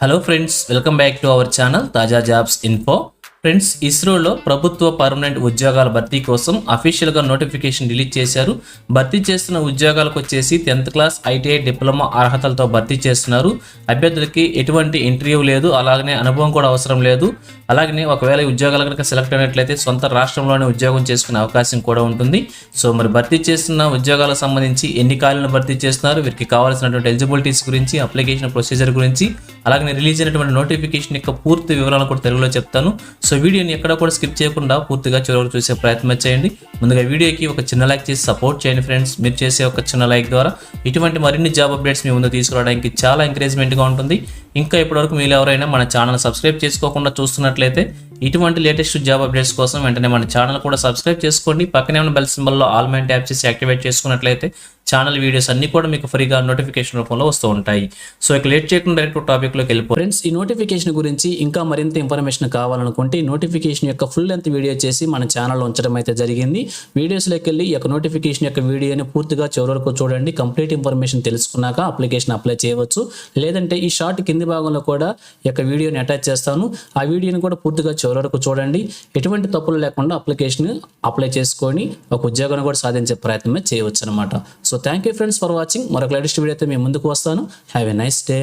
Hello friends welcome back to our channel తాజా jobs info friends ఇస్రోలో ప్రభుత్వ permanent ఉద్యోగాల భర్తీ కోసం అఫీషియల్గా నోటిఫికేషన్ రిలీజ్ చేశారు. భర్తీ చేస్తున్న ఉద్యోగాలకు వచ్చేసి టెన్త్ క్లాస్ ఐటీఐ డిప్లొమా అర్హతలతో భర్తీ చేస్తున్నారు. అభ్యర్థులకి ఎటువంటి ఇంటర్వ్యూ లేదు అలాగనే అనుభవం కూడా అవసరం లేదు. అలాగనే ఒకవేళ ఉద్యోగాలు కనుక సెలెక్ట్ అయినట్లయితే సొంత రాష్ట్రంలోనే ఉద్యోగం చేసుకునే అవకాశం కూడా ఉంటుంది. సో మరి భర్తీ చేస్తున్న ఉద్యోగాలకు సంబంధించి ఎన్ని ఖాళీలను భర్తీ చేస్తున్నారు వీరికి కావాల్సినటువంటి ఎలిజిబిలిటీస్ గురించి అప్లికేషన్ ప్రొసీజర్ గురించి అలాగే రిలీజ్ అయినటువంటి నోటిఫికేషన్ యొక్క పూర్తి వివరాలను కూడా తెలుగులో చెప్తాను. సో వీడియోని ఎక్కడ కూడా స్కిప్ చేయకుండా పూర్తిగా చివరికి చూసే ప్రయత్నం చేయండి. ముందుగా వీడియోకి ఒక చిన్న లైక్ చేసి సపోర్ట్ చేయండి ఫ్రెండ్స్ మీరు చేసే ఒక చిన్న లైక్ ద్వారా ఇటువంటి మరిన్ని జాబ్ అప్డేట్స్ మీ ముందు తీసుకురావడానికి చాలా ఎంకరేజ్మెంట్గా ఉంటుంది. ఇంకా ఇప్పటివరకు మీరు ఎవరైనా మన ఛానల్ సబ్స్క్రైబ్ చేసుకోకుండా చూస్తున్నట్లయితే ఇటువంటి లేటెస్ట్ జాబ్ అప్డేట్స్ కోసం వెంటనే మన ఛానల్ కూడా సబ్స్క్రైబ్ చేసుకోండి. పక్కనే ఉన్న బెల్ సింబల్లో ఆల్ మైన్ ట్యాప్ చేసి యాక్టివేట్ చేసుకున్నట్లయితే ఛానల్ వీడియోస్ అన్ని కూడా మీకు ఫ్రీగా నోటిఫికేషన్ రూపంలో వస్తూ ఉంటాయి. సో ఇక లేట్ చేయకుండా డైరెక్ట్ టాపిక్లోకి వెళ్ళిపో ఫ్రెండ్స్ ఈ నోటిఫికేషన్ గురించి ఇంకా మరింత ఇన్ఫర్మేషన్ కావాలనుకుంటే నోటిఫికేషన్ యొక్క ఫుల్ లెంత్ వీడియో చేసి మన ఛానల్లో ఉంచడం అయితే జరిగింది. వీడియోస్లోకి వెళ్ళి ఈ యొక్క నోటిఫికేషన్ యొక్క వీడియోని పూర్తిగా చివరి వరకు చూడండి. కంప్లీట్ ఇన్ఫర్మేషన్ తెలుసుకున్నాక అప్లికేషన్ అప్లై చేయవచ్చు. లేదంటే ఈ షార్ట్ కింది భాగంలో కూడా ఈ యొక్క వీడియోని అటాచ్ చేస్తాను. ఆ వీడియోని కూడా పూర్తిగా చివరి వరకు చూడండి. ఎటువంటి తప్పులు లేకుండా అప్లికేషన్ అప్లై చేసుకొని ఒక ఉద్యోగాన్ని కూడా సాధించే ప్రయత్నమే చేయవచ్చు అనమాట so thank you friends for watching మరొక లేటెస్ట్ అయితే మేము ముందుకు వస్తాను. Have a nice day